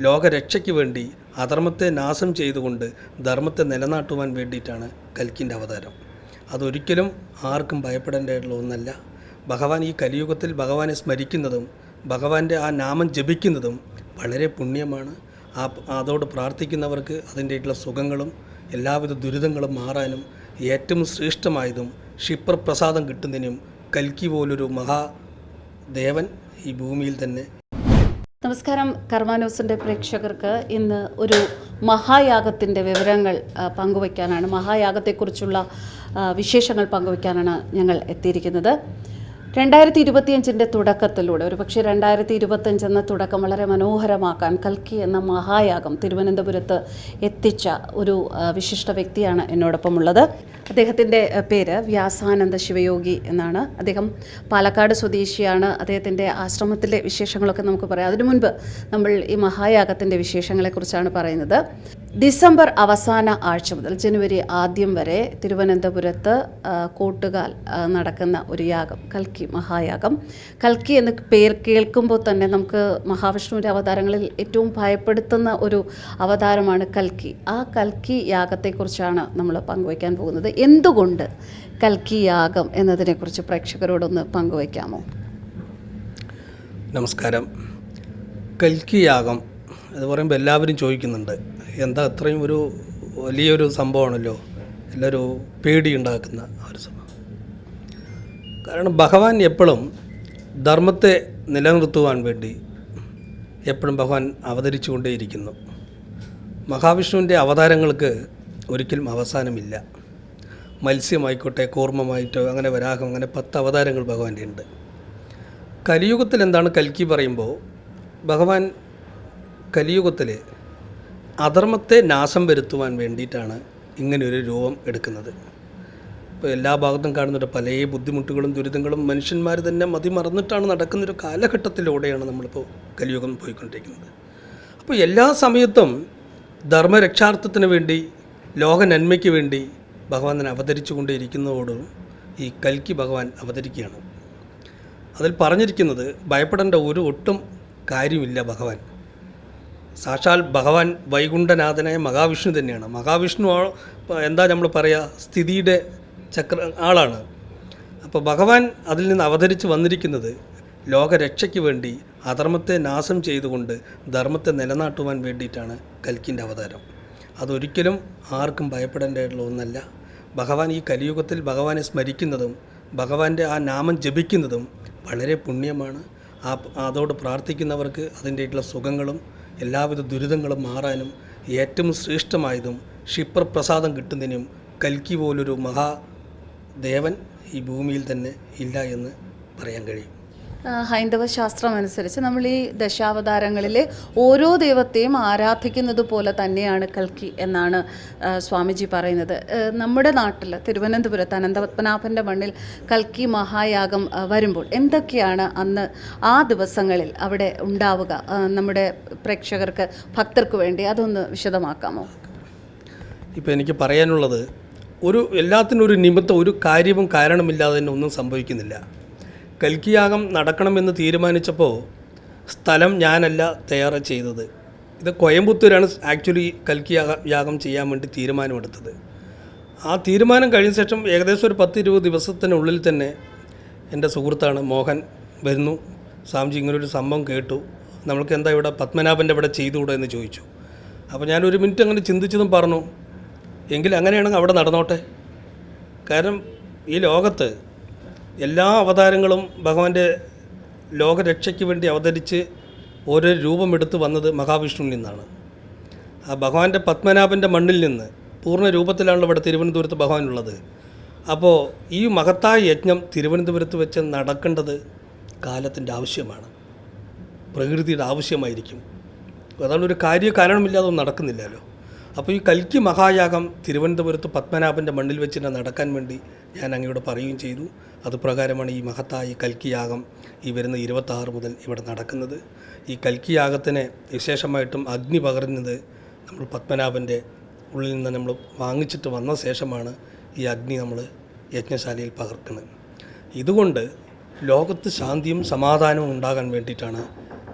ലോകരക്ഷയ്ക്ക് വേണ്ടി അധർമ്മത്തെ നാശം ചെയ്തുകൊണ്ട് ധർമ്മത്തെ നിലനാട്ടുവാൻ വേണ്ടിയിട്ടാണ് കൽക്കിന്റെ അവതാരം. അതൊരിക്കലും ആർക്കും ഭയപ്പെടേണ്ടതായിട്ടുള്ള ഒന്നല്ല. ഭഗവാൻ ഈ കലിയുഗത്തിൽ ഭഗവാനെ സ്മരിക്കുന്നതും ഭഗവാന്റെ ആ നാമം ജപിക്കുന്നതും വളരെ പുണ്യമാണ്. ആ അതോട് പ്രാർത്ഥിക്കുന്നവർക്ക് അതിന്റെയായിട്ടുള്ള സുഖങ്ങളും എല്ലാവിധ ദുരിതങ്ങളും മാറാനും ഏറ്റവും ശ്രേഷ്ഠമായതും ക്ഷിപ്രപ്രസാദം കിട്ടുന്നതിനും കൽക്കി പോലൊരു മഹാദേവൻ ഈ ഭൂമിയിൽ തന്നെ നമസ്കാരം. കർമാനോസിന്റെ പ്രേക്ഷകർക്ക് ഇന്ന് ഒരു മഹായാഗത്തിന്റെ വിവരങ്ങൾ പങ്കുവയ്ക്കാനാണ്. മഹായാഗത്തെക്കുറിച്ചുള്ള വിശേഷങ്ങൾ പങ്കുവയ്ക്കാനാണ് ഞങ്ങൾ എത്തിയിരിക്കുന്നത്. രണ്ടായിരത്തി ഇരുപത്തിയഞ്ചിന്റെ തുടക്കത്തിലൂടെ ഒരുപക്ഷെ രണ്ടായിരത്തി ഇരുപത്തഞ്ച് എന്ന തുടക്കം വളരെ മനോഹരമാക്കാൻ കൽക്കി എന്ന മഹായാഗം തിരുവനന്തപുരത്ത് എത്തിച്ച ഒരു വിശിഷ്ട വ്യക്തിയാണ് എന്നോടൊപ്പം ഉള്ളത് അദ്ദേഹത്തിന്റെ പേര് വ്യാസാനന്ദ ശിവയോഗി എന്നാണ്. അദ്ദേഹം പാലക്കാട് സ്വദേശിയാണ്. അദ്ദേഹത്തിന്റെ ആശ്രമത്തിലെ വിശേഷങ്ങളൊക്കെ നമുക്ക് പറയാം. അതിനു മുൻപ് നമ്മൾ ഈ മഹായാഗത്തിന്റെ വിശേഷങ്ങളെക്കുറിച്ചാണ് പറയുന്നത്. ഡിസംബർ അവസാന ആഴ്ച മുതൽ ജനുവരി ആദ്യം വരെ തിരുവനന്തപുരത്ത് കൂട്ടുകാൽ നടക്കുന്ന ഒരു യാഗം കൽക്കി മഹായാഗം. കൽക്കി എന്ന പേര് കേൾക്കുമ്പോൾ തന്നെ നമുക്ക് മഹാവിഷ്ണുവിന്റെ അവതാരങ്ങളിൽ ഏറ്റവും ഭയപ്പെടുത്തുന്ന ഒരു അവതാരമാണ് കൽക്കി. ആ കൽക്കി യാഗത്തെക്കുറിച്ചാണ് നമ്മൾ പങ്കുവയ്ക്കാൻ പോകുന്നത്. എന്തുകൊണ്ട് കൽക്കി യാഗം എന്നതിനെക്കുറിച്ച് പ്രേക്ഷകരോടൊന്ന് പങ്കുവയ്ക്കാമോ? നമസ്കാരം. കൽക്കി യാഗം എന്ന് പറയുമ്പോൾ എല്ലാവരും ചോദിക്കുന്നുണ്ട്. എന്താ അത്രയും ഒരു വലിയൊരു സംഭവമാണല്ലോ? എല്ലാവരും പേടി ഉണ്ടാക്കുന്ന ഒരു സംഭവം. കാരണം ഭഗവാൻ എപ്പോഴും ധർമ്മത്തെ നിലനിർത്തുവാൻ വേണ്ടി എപ്പോഴും ഭഗവാൻ അവതരിച്ചുകൊണ്ടേയിരിക്കുന്നു. മഹാവിഷ്ണുവിന്റെ അവതാരങ്ങൾക്ക് ഒരിക്കലും അവസാനമില്ല. മത്സ്യമായിക്കോട്ടെ കൂർമ്മമായിട്ടോ അങ്ങനെ വരാഹം അങ്ങനെ പത്ത് അവതാരങ്ങൾ ഭഗവാന്റെ ഉണ്ട്. കലിയുഗത്തിൽ എന്താണ് കൽക്കി പറയുമ്പോൾ ഭഗവാൻ കലിയുഗത്തിൽ അധർമ്മത്തെ നാശം വരുത്തുവാൻ വേണ്ടിയിട്ടാണ് ഇങ്ങനെയൊരു രൂപം എടുക്കുന്നത്. എല്ലാ ഭാഗത്തും കാണുന്നുണ്ട്. പല ബുദ്ധിമുട്ടുകളും ദുരിതങ്ങളും മനുഷ്യന്മാർ തന്നെ മതിമറന്നിട്ടാണ് നടക്കുന്നൊരു കാലഘട്ടത്തിലൂടെയാണ് നമ്മളിപ്പോൾ കലിയുഗം പോയിക്കൊണ്ടിരിക്കുന്നത്. അപ്പോൾ എല്ലാ സമയത്തും ധർമ്മരക്ഷാർത്ഥത്തിന് വേണ്ടി ലോക നന്മയ്ക്ക് വേണ്ടി ഭഗവാൻ തന്നെ അവതരിച്ചു കൊണ്ടേയിരിക്കുന്നതോടും ഈ കൽക്കി ഭഗവാൻ അവതരിക്കുകയാണ്. അതിൽ പറഞ്ഞിരിക്കുന്നത് ഭയപ്പെടേണ്ട ഒരു ഒട്ടും കാര്യമില്ല ഭഗവാൻ. സാക്ഷാൽ ഭഗവാൻ വൈകുണ്ഠനാഥനായ മഹാവിഷ്ണു തന്നെയാണ്. മഹാവിഷ്ണു എന്താ നമ്മൾ പറയുക സ്ഥിതിയുടെ ചക്ര ആളാണ്. അപ്പോൾ ഭഗവാൻ അതിൽ നിന്ന് അവതരിച്ച് വന്നിരിക്കുന്നത് ലോകരക്ഷയ്ക്ക് വേണ്ടി അധർമ്മത്തെ നാശം ചെയ്തുകൊണ്ട് ധർമ്മത്തെ നിലനാട്ടുവാൻ വേണ്ടിയിട്ടാണ് കൽക്കിന്റെ അവതാരം. അതൊരിക്കലും ആർക്കും ഭയപ്പെടേണ്ടതായിട്ടുള്ള ഒന്നല്ല. ഭഗവാൻ ഈ കലിയുഗത്തിൽ ഭഗവാനെ സ്മരിക്കുന്നതും ഭഗവാന്റെ ആ നാമം ജപിക്കുന്നതും വളരെ പുണ്യമാണ്. ആ അതോട് പ്രാർത്ഥിക്കുന്നവർക്ക് അതിന്റെയായിട്ടുള്ള സുഖങ്ങളും എല്ലാവിധ ദുരിതങ്ങളും മാറാനും ഏറ്റവും ശ്രേഷ്ഠമായതും ക്ഷിപ്രപ്രസാദം കിട്ടുന്നതിനും കൽക്കി പോലൊരു മഹാദേവൻ ഈ ഭൂമിയിൽ തന്നെ ഇല്ല എന്ന് പറയാൻ കഴിയും. ഹൈന്ദവ ശാസ്ത്രം അനുസരിച്ച് നമ്മൾ ഈ ദശാവതാരങ്ങളിലെ ഓരോ ദൈവത്തെയും ആരാധിക്കുന്നത് പോലെ തന്നെയാണ് കൽക്കി എന്നാണ് സ്വാമിജി പറയുന്നത്. നമ്മുടെ നാട്ടിൽ തിരുവനന്തപുരത്ത് അനന്തപത്മനാഭന്റെ മണ്ണിൽ കൽക്കി മഹായാഗം വരുമ്പോൾ എന്തൊക്കെയാണ് അന്ന് ആ ദിവസങ്ങളിൽ അവിടെ ഉണ്ടാവുക? നമ്മുടെ പ്രേക്ഷകർക്ക് ഭക്തർക്ക് വേണ്ടി അതൊന്ന് വിശദമാക്കാമോ? ഇപ്പോൾ എനിക്ക് പറയാനുള്ളത് ഒരു എല്ലാത്തിനും ഒരു നിമിത്തം ഒരു കാര്യവും കാരണമില്ലാതെ തന്നെ ഒന്നും സംഭവിക്കുന്നില്ല. കൽക്കിയാഗം നടക്കണമെന്ന് തീരുമാനിച്ചപ്പോൾ സ്ഥലം ഞാനല്ല തയ്യാറ് ചെയ്തത്. ഇത് കോയമ്പത്തൂരാണ് ആക്ച്വലി കൽക്കിയാഗം യാഗം ചെയ്യാൻ വേണ്ടി തീരുമാനമെടുത്തത്. ആ തീരുമാനം കഴിഞ്ഞ ശേഷം ഏകദേശം ഒരു പത്ത് ഇരുപത് ദിവസത്തിനുള്ളിൽ തന്നെ എന്റെ സുഹൃത്താണ് മോഹൻ വരുന്നു. സാംജി ഇങ്ങനൊരു സംഭവം കേട്ടു. നമ്മൾക്ക് എന്താ ഇവിടെ പത്മനാഭന്റെ ഇവിടെ ചെയ്തുകൂടെ എന്ന് ചോദിച്ചു. അപ്പോൾ ഞാനൊരു മിനിറ്റ് അങ്ങനെ ചിന്തിച്ചതും പറഞ്ഞു. എങ്കിൽ അങ്ങനെയാണെങ്കിൽ അവിടെ നടന്നോട്ടെ. കാരണം ഈ ലോകത്ത് എല്ലാ അവതാരങ്ങളും ഭഗവാന്റെ ലോകരക്ഷയ്ക്ക് വേണ്ടി അവതരിച്ച് ഓരോ രൂപമെടുത്ത് വന്നത് മഹാവിഷ്ണുവിൽ നിന്നാണ്. ആ ഭഗവാന്റെ പത്മനാഭന്റെ മണ്ണിൽ നിന്ന് പൂർണ രൂപത്തിലാണല്ലോ ഇവിടെ തിരുവനന്തപുരത്ത് ഭഗവാനുള്ളത്. അപ്പോൾ ഈ മഹത്തായ യജ്ഞം തിരുവനന്തപുരത്ത് വെച്ച് നടക്കേണ്ടത് കാലത്തിന്റെ ആവശ്യമാണ്. പ്രകൃതിയുടെ ആവശ്യമായിരിക്കും. അതാണ് ഒരു കാര്യ കാരണമില്ലാതെ നടക്കുന്നില്ലല്ലോ. അപ്പോൾ ഈ കൽക്കി മഹായാഗം തിരുവനന്തപുരത്ത് പത്മനാഭന്റെ മണ്ണിൽ വെച്ച് തന്നെ നടക്കാൻ വേണ്ടി ഞാൻ അങ്ങയോട് പറയുകയും ചെയ്തു. അതുപ്രകാരമാണ് ഈ മഹത്തായ കൽക്കി യാഗം ഈ വരുന്ന ഇരുപത്താറ് മുതൽ ഇവിടെ നടക്കുന്നത്. ഈ കൽക്കി യാഗത്തിന് വിശേഷമായിട്ടും അഗ്നി പകർന്നത് നമ്മൾ പത്മനാഭന്റെ ഉള്ളിൽ നിന്ന് നമ്മൾ വാങ്ങിച്ചിട്ട് വന്ന ശേഷമാണ് ഈ അഗ്നി നമ്മൾ യജ്ഞശാലയിൽ പകർക്കുന്നത്. ഇതുകൊണ്ട് ലോകത്ത് ശാന്തിയും സമാധാനവും ഉണ്ടാകാൻ വേണ്ടിയിട്ടാണ്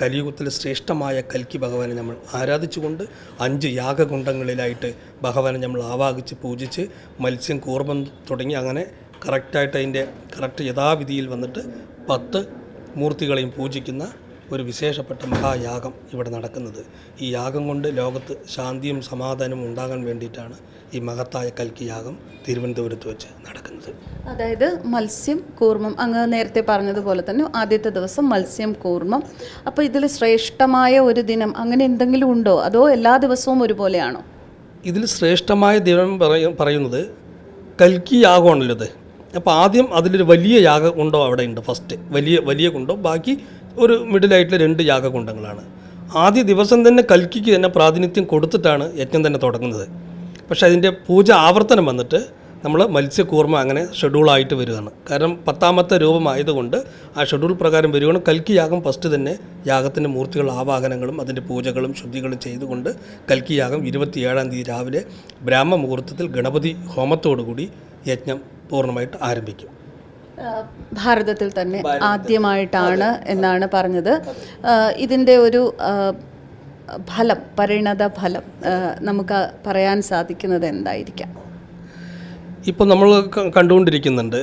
കലിയുഗത്തിലെ ശ്രേഷ്ഠമായ കൽക്കി ഭഗവാനെ നമ്മൾ ആരാധിച്ചുകൊണ്ട് അഞ്ച് യാഗകുണ്ടങ്ങളിലായിട്ട് ഭഗവാനെ നമ്മൾ ആവാഹിച്ച് പൂജിച്ച് മത്സ്യം കൂർമ്മം തുടങ്ങി അങ്ങനെ കറക്റ്റായിട്ട് അതിന്റെ കറക്റ്റ് യഥാവിധിയിൽ വന്നിട്ട് പത്ത് മൂർത്തികളെയും പൂജിക്കുന്ന ഒരു വിശേഷപ്പെട്ട മഹായാഗം ഇവിടെ നടക്കുന്നത്. ഈ യാഗം കൊണ്ട് ലോകത്ത് ശാന്തിയും സമാധാനവും ഉണ്ടാകാൻ വേണ്ടിയിട്ടാണ് ഈ മഹത്തായ കൽക്കി യാഗം തിരുവനന്തപുരത്ത് വെച്ച് നടക്കുന്നത്. അതായത് മത്സ്യം കൂർമ്മം അങ്ങ് നേരത്തെ പറഞ്ഞതുപോലെ തന്നെ ആദ്യത്തെ ദിവസം മത്സ്യം കൂർമ്മം. അപ്പോൾ ഇതിൽ ശ്രേഷ്ഠമായ ഒരു ദിനം അങ്ങനെ എന്തെങ്കിലും ഉണ്ടോ? അതോ എല്ലാ ദിവസവും ഒരുപോലെയാണോ? ഇതിൽ ശ്രേഷ്ഠമായ ദിനം പറയ പറയുന്നത് കൽക്കി യാഗമാണല്ലോ ഇത്. അപ്പോൾ ആദ്യം അതിലൊരു വലിയ യാഗകുണ്ടം അവിടെ ഉണ്ട് ഫസ്റ്റ് വലിയ വലിയ കുണ്ടം? ബാക്കി ഒരു മിഡിലായിട്ടുള്ള രണ്ട് യാഗകുണ്ടങ്ങളാണ്. ആദ്യ ദിവസം തന്നെ കൽക്കിക്ക് തന്നെ പ്രാതിനിധ്യം കൊടുത്തിട്ടാണ് യജ്ഞം തന്നെ തുടങ്ങുന്നത്. പക്ഷേ അതിന്റെ പൂജ ആവർത്തനം വന്നിട്ട് നമ്മൾ മത്സ്യക്കൂർമ്മ അങ്ങനെ ഷെഡ്യൂളായിട്ട് വരികയാണ് കാരണം പത്താമത്തെ രൂപമായതുകൊണ്ട് ആ ഷെഡ്യൂൾ പ്രകാരം വരികയാണ് കൽക്കി യാഗം ഫസ്റ്റ് തന്നെ യാഗത്തിന്റെ മൂർത്തികൾ ആവാഹനങ്ങളും അതിന്റെ പൂജകളും ശുദ്ധികളും ചെയ്തുകൊണ്ട് കൽക്കി യാഗം ഇരുപത്തിയേഴാം തീയതി രാവിലെ ബ്രാഹ്മ മുഹൂർത്തത്തിൽ ഗണപതി ഹോമത്തോടുകൂടി യജ്ഞം പൂർണമായിട്ട് ആരംഭിക്കും. ഭാരതത്തിൽ തന്നെ ആദ്യമായിട്ടാണ് എന്നാണ് പറഞ്ഞത്. ഇതിന്റെ ഒരു ഫലം പരിണത ഫലം നമുക്ക് പറയാൻ സാധിക്കുന്നത് എന്തായിരിക്കാം? ഇപ്പോൾ നമ്മൾ കണ്ടുകൊണ്ടിരിക്കുന്നുണ്ട്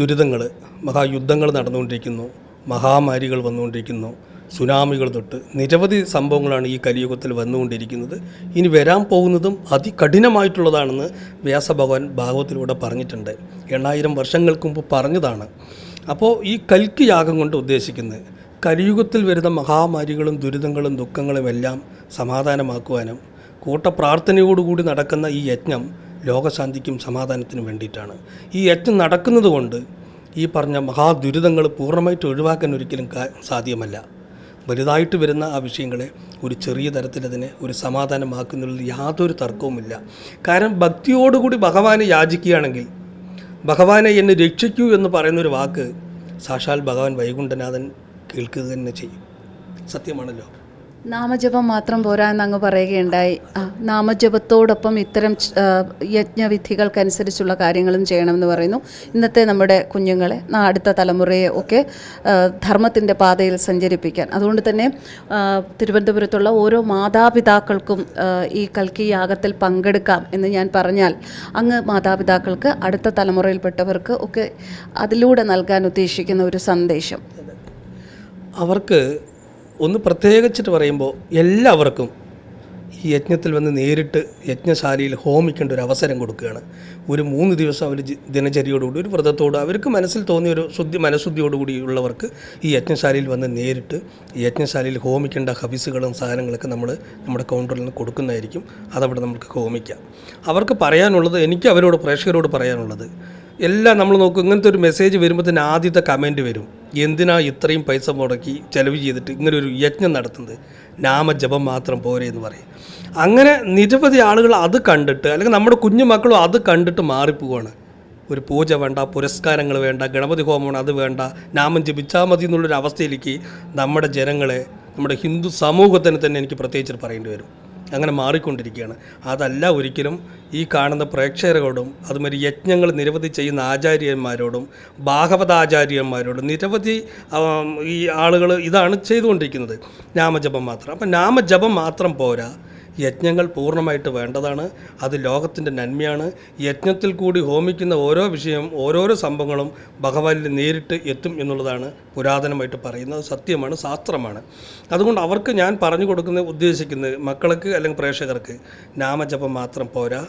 ദുരിതങ്ങൾ മഹായുദ്ധങ്ങൾ നടന്നുകൊണ്ടിരിക്കുന്നു മഹാമാരികൾ വന്നുകൊണ്ടിരിക്കുന്നു സുനാമികൾ തൊട്ട് നിരവധി സംഭവങ്ങളാണ് ഈ കലിയുഗത്തിൽ വന്നുകൊണ്ടിരിക്കുന്നത്. ഇനി വരാൻ പോകുന്നതും അതികഠിനമായിട്ടുള്ളതാണെന്ന് വ്യാസഭഗവാൻ ഭാഗവത്തിലൂടെ പറഞ്ഞിട്ടുണ്ട്. എണ്ണായിരം വർഷങ്ങൾക്ക് മുമ്പ് പറഞ്ഞതാണ്. അപ്പോൾ ഈ കൽക്ക് യാഗം കൊണ്ട് ഉദ്ദേശിക്കുന്നത് കലിയുഗത്തിൽ വരുന്ന മഹാമാരികളും ദുരിതങ്ങളും ദുഃഖങ്ങളും എല്ലാം സമാധാനമാക്കുവാനും കൂട്ടപ്രാർത്ഥനയോടുകൂടി നടക്കുന്ന ഈ യജ്ഞം ലോകശാന്തിക്കും സമാധാനത്തിനും വേണ്ടിയിട്ടാണ്. ഈ യജ്ഞം നടക്കുന്നത് കൊണ്ട് ഈ പറഞ്ഞ മഹാദുരിതങ്ങൾ പൂർണമായിട്ട് ഒഴിവാക്കാൻ ഒരിക്കലും സാധ്യമല്ല. വലുതായിട്ട് വരുന്ന ആ വിഷയങ്ങളെ ഒരു ചെറിയ തരത്തിൽ അതിനെ ഒരു സമാധാനമാക്കുന്നതിൽ യാതൊരു തർക്കവുമില്ല. കാരണം ഭക്തിയോടുകൂടി ഭഗവാനെ യാചിക്കുകയാണെങ്കിൽ ഭഗവാനെ എന്നെ രക്ഷിക്കൂ എന്ന് പറയുന്നൊരു വാക്ക് സാക്ഷാൽ ഭഗവാൻ വൈകുണ്ഠനാഥൻ കേൾക്കുക തന്നെ ചെയ്യും. സത്യമാണല്ലോ. നാമജപം മാത്രം പോരാ എന്നങ്ങ് പറയുകയുണ്ടായി. നാമജപത്തോടൊപ്പം ഇത്തരം യജ്ഞവിധികൾക്കനുസരിച്ചുള്ള കാര്യങ്ങളും ചെയ്യണമെന്ന് പറയുന്നു. ഇന്നത്തെ നമ്മുടെ കുഞ്ഞുങ്ങളെ അടുത്ത തലമുറയെ ഒക്കെ ധർമ്മത്തിന്റെ പാതയിൽ സഞ്ചരിപ്പിക്കാൻ. അതുകൊണ്ട് തന്നെ തിരുവനന്തപുരത്തുള്ള ഓരോ മാതാപിതാക്കൾക്കും ഈ കൽക്കി യാഗത്തിൽ പങ്കെടുക്കാം എന്ന് ഞാൻ പറഞ്ഞാൽ അങ്ങ് മാതാപിതാക്കൾക്ക് അടുത്ത തലമുറയിൽപ്പെട്ടവർക്ക് ഒക്കെ അതിലൂടെ നൽകാൻ ഉദ്ദേശിക്കുന്ന ഒരു സന്ദേശം. അവർക്ക് ഒന്ന് പ്രത്യേകിച്ചിട്ട് പറയുമ്പോൾ എല്ലാവർക്കും ഈ യജ്ഞത്തിൽ വന്ന് നേരിട്ട് യജ്ഞശാലയിൽ ഹോമിക്കേണ്ട ഒരു അവസരം കൊടുക്കുകയാണ്. ഒരു മൂന്ന് ദിവസം അവർ ദിനചര്യയോടുകൂടി ഒരു വ്രതത്തോട് അവർക്ക് മനസ്സിൽ തോന്നിയ ഒരു ശുദ്ധി മനഃശുദ്ധിയോടുകൂടി ഉള്ളവർക്ക് ഈ യജ്ഞശാലയിൽ വന്ന് നേരിട്ട് യജ്ഞശാലയിൽ ഹോമിക്കേണ്ട ഹബീസുകളും സാധനങ്ങളൊക്കെ നമ്മൾ നമ്മുടെ കൗണ്ടറിൽ നിന്ന് കൊടുക്കുന്നതായിരിക്കും. അതവിടെ നമുക്ക് ഹോമിക്കാം. അവർക്ക് പറയാനുള്ളത് എനിക്ക് അവരോട് പ്രേക്ഷകരോട് പറയാനുള്ളത് എല്ലാം നമ്മൾ നോക്കും. ഇങ്ങനത്തെ ഒരു മെസ്സേജ് വരുമ്പോൾ തന്നെ ആദ്യത്തെ കമന്റ് വരും. എന്തിനാ ഇത്രയും പൈസ മുടക്കി ചെലവ് ചെയ്തിട്ട് ഇങ്ങനെ ഒരു യജ്ഞം നടത്തുന്നത്? നാമജപം മാത്രം പോരെ എന്ന് പറയും. അങ്ങനെ നിരവധി ആളുകൾ അത് കണ്ടിട്ട് അല്ലെങ്കിൽ നമ്മുടെ കുഞ്ഞുമക്കളും അത് കണ്ടിട്ട് മാറിപ്പോവാണ്. ഒരു പൂജ വേണ്ട പുരസ്കാരങ്ങൾ വേണ്ട ഗണപതി ഹോമമാണ് അത് വേണ്ട നാമം ജപിച്ചാൽ മതി എന്നുള്ളൊരു അവസ്ഥയിലേക്ക് നമ്മുടെ ജനങ്ങളെ നമ്മുടെ ഹിന്ദു സമൂഹത്തിന് തന്നെ എനിക്ക് പ്രത്യേകിച്ച് പറയേണ്ടി വരും. അങ്ങനെ മാറിക്കൊണ്ടിരിക്കുകയാണ്. അതല്ല ഒരിക്കലും ഈ കാണുന്ന പ്രേക്ഷകരോടും അതുമാതിരി യജ്ഞങ്ങൾ നിരവധി ചെയ്യുന്ന ആചാര്യന്മാരോടും ഭാഗവതാചാര്യന്മാരോടും നിരവധി ഈ ആളുകൾ ഇതാണ് ചെയ്തുകൊണ്ടിരിക്കുന്നത്. നാമജപം മാത്രം. അപ്പം നാമജപം മാത്രം പോരാ. യജ്ഞങ്ങൾ പൂർണമായിട്ട് വേണ്ടതാണ്. അത് ലോകത്തിന്റെ നന്മയാണ്. യജ്ഞത്തിൽ കൂടി ഹോമിക്കുന്ന ഓരോ വിഷയം ഓരോരോ സംഭവങ്ങളും ഭഗവാനിൽ നേരിട്ട് എത്തും എന്നുള്ളതാണ് പുരാതനമായിട്ട് പറയുന്നത്. സത്യമാണ് ശാസ്ത്രമാണ്. അതുകൊണ്ട് അവർക്ക് ഞാൻ പറഞ്ഞു കൊടുക്കുന്ന ഉദ്ദേശിക്കുന്നത് മക്കൾക്ക് അല്ലെങ്കിൽ പ്രേക്ഷകർക്ക് നാമജപം മാത്രം പോരാ.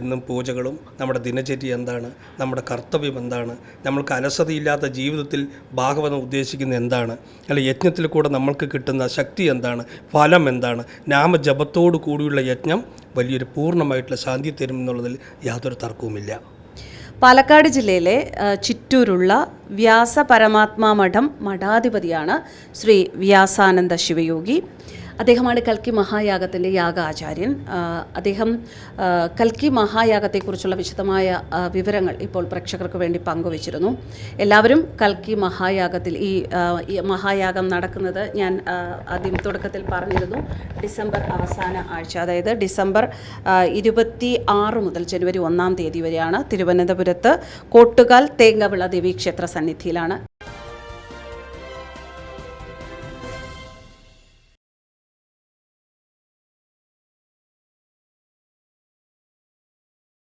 എന്നും പൂജകളും നമ്മുടെ ദിനചര്യ എന്താണ് നമ്മുടെ കർത്തവ്യം എന്താണ് നമ്മൾക്ക് അലസതയില്ലാത്ത ജീവിതത്തിൽ ഭാഗവതം ഉദ്ദേശിക്കുന്ന എന്താണ് അല്ല യജ്ഞത്തിൽ കൂടെ നമ്മൾക്ക് കിട്ടുന്ന ശക്തി എന്താണ് ഫലം എന്താണ് നാമജപത്തോടു കൂടിയുള്ള യജ്ഞം വലിയൊരു പൂർണമായിട്ടുള്ള ശാന്തി തരും എന്നുള്ളതിൽ യാതൊരു തർക്കവുമില്ല. പാലക്കാട് ജില്ലയിലെ ചിറ്റൂരുള്ള വ്യാസ പരമാത്മാ മഠം മഠാധിപതിയാണ് ശ്രീ വ്യാസാനന്ദ ശിവയോഗി. അദ്ദേഹമാണ് കൽക്കി മഹായാഗത്തിന്റെ യാഗാചാര്യൻ. ആചാര്യൻ അദ്ദേഹം കൽക്കി മഹായാഗത്തെക്കുറിച്ചുള്ള വിശദമായ വിവരങ്ങൾ ഇപ്പോൾ പ്രേക്ഷകർക്ക് വേണ്ടി പങ്കുവച്ചിരുന്നു. എല്ലാവരും കൽക്കി മഹായാഗത്തിൽ ഈ മഹായാഗം നടക്കുന്നത് ഞാൻ ആദ്യം തുടക്കത്തിൽ പറഞ്ഞിരുന്നു. ഡിസംബർ അവസാന ആഴ്ച അതായത് ഡിസംബർ ഇരുപത്തി ആറ് മുതൽ ജനുവരി ഒന്നാം തീയതി വരെയാണ് തിരുവനന്തപുരത്ത് കോട്ടുകാൽ തേങ്ങവിള ദേവീക്ഷേത്ര സന്നിധിയിലാണ്.